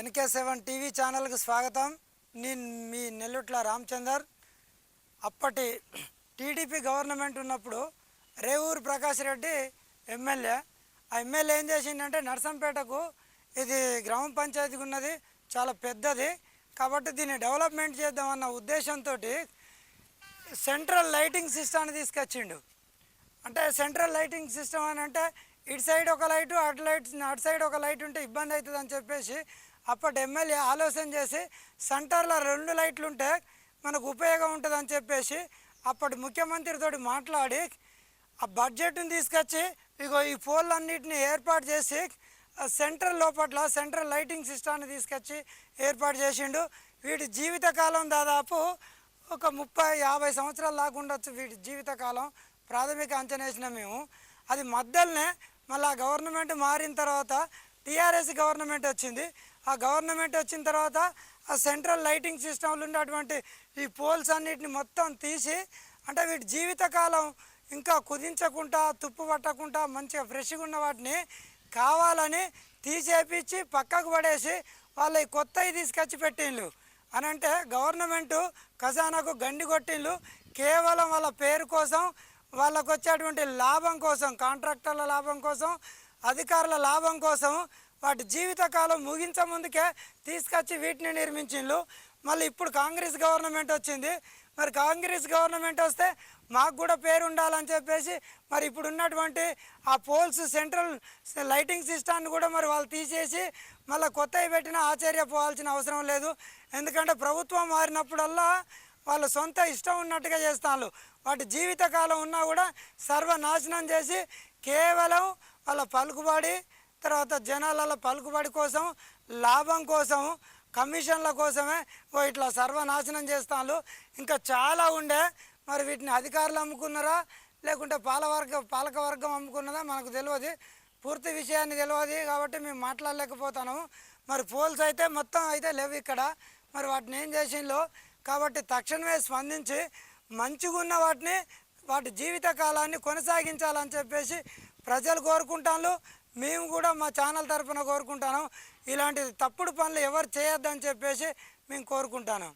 NK seven TV ఛానల్కి స్వాగతం. నేను మీ నెల్లుట్ల రామచందర్. అప్పటి టీడీపీ గవర్నమెంట్ ఉన్నప్పుడు రేవూరు ప్రకాష్ రెడ్డి ఎమ్మెల్యే. ఆ ఎమ్మెల్యే ఏం చేసిందంటే నర్సంపేటకు ఇది గ్రామ పంచాయతీకి ఉన్నది చాలా పెద్దది. కాబట్టి దీన్ని డెవలప్మెంట్ చేద్దామన్న ఉద్దేశంతో సెంట్రల్ లైటింగ్ సిస్టమ్ని తీసుకొచ్చిండు. అంటే సెంట్రల్ లైటింగ్ సిస్టమ్ అని అంటే ఇటు సైడ్ ఒక లైటు అటు లైట్ అటు సైడ్ ఒక లైట్ ఉంటే ఇబ్బంది అవుతుంది అని చెప్పేసి అప్పటి ఎమ్మెల్యే ఆలోచన చేసి సెంటర్లో రెండు లైట్లు ఉంటే మనకు ఉపయోగం ఉంటుంది అని చెప్పేసి అప్పటి ముఖ్యమంత్రితోటి మాట్లాడి ఆ బడ్జెట్ని తీసుకొచ్చి ఇగో ఈ పోల్లన్నిటిని ఏర్పాటు చేసి సెంట్రల్ లోపట్ల సెంట్రల్ లైటింగ్ సిస్టాన్ని తీసుకొచ్చి ఏర్పాటు చేసిండు. వీటి జీవితకాలం దాదాపు ఒక ముప్పై యాభై సంవత్సరాలు దాకా ఉండొచ్చు వీటి జీవితకాలం ప్రాథమిక అంచనా వేసినాం మేము. అది మధ్యలోనే మళ్ళీ ఆ గవర్నమెంట్ మారిన తర్వాత టీఆర్ఎస్ గవర్నమెంట్ వచ్చింది. ఆ గవర్నమెంట్ వచ్చిన తర్వాత ఆ సెంట్రల్ లైటింగ్ సిస్టంలు ఉన్నటువంటి ఈ పోల్స్ అన్నిటిని మొత్తం తీసి అంటే వీటి జీవితకాలం ఇంకా కుదించకుండా తుప్పు పట్టకుండా మంచిగా ఫ్రెష్గా ఉన్న వాటిని కావాలని తీసేపించి పక్కకు పడేసి వాళ్ళు ఈ కొత్తవి తీసుకొచ్చి పెట్టిండ్రు అని అంటే గవర్నమెంటు ఖజానాకు గండి కొట్టిండ్రు కేవలం వాళ్ళ పేరు కోసం వాళ్ళకు వచ్చేటువంటి లాభం కోసం కాంట్రాక్టర్ల లాభం కోసం అధికారుల లాభం కోసం వాటి జీవితకాలం ముగించే ముందుకే తీసుకొచ్చి వీటిని నిర్మించిండ్రు మళ్ళీ ఇప్పుడు కాంగ్రెస్ గవర్నమెంట్ వచ్చింది. మరి కాంగ్రెస్ గవర్నమెంట్ వస్తే మాకు కూడా పేరు ఉండాలని చెప్పేసి మరి ఇప్పుడు ఉన్నటువంటి ఆ పోల్స్ సెంట్రల్ లైటింగ్ సిస్టాన్ని కూడా మరి వాళ్ళు తీసేసి మళ్ళీ కొత్తవి పెట్టినా ఆశ్చర్యపోవాల్సిన అవసరం లేదు. ఎందుకంటే ప్రభుత్వం మారినప్పుడల్లా వాళ్ళ సొంత ఇష్టం ఉన్నట్టుగా చేస్తాను వాటి జీవితకాలం ఉన్నా కూడా సర్వనాశనం చేసి కేవలం వాళ్ళ పలుకుబడి తర్వాత జనాలలో పలుకుబడి కోసం లాభం కోసం కమిషన్ల కోసమే ఓ ఇట్లా సర్వనాశనం చేస్తాను ఇంకా చాలా ఉండే. మరి వీటిని అధికారులు అమ్ముకున్నారా? లేకుంటే పాలవర్గ పాలక వర్గం అమ్ముకున్నదా? మనకు తెలియదు. పూర్తి విషయాన్ని తెలియదు కాబట్టి మేము మాట్లాడలేకపోతాను. మరి పోల్స్ అయితే మొత్తం అయితే లేవు ఇక్కడ. మరి వాటిని ఏం చేసిండ్రు కాబట్టి తక్షణమే స్పందించి మంచిగా ఉన్న వాటిని వాటి జీవిత కాలాన్ని కొనసాగించాలని చెప్పేసి ప్రజలు కోరుకుంటాను మేము కూడా మా ఛానల్ తరఫున కోరుకుంటాను. ఇలాంటి తప్పుడు పనులు ఎవరు చేయొద్దని చెప్పేసి మేము కోరుకుంటాను.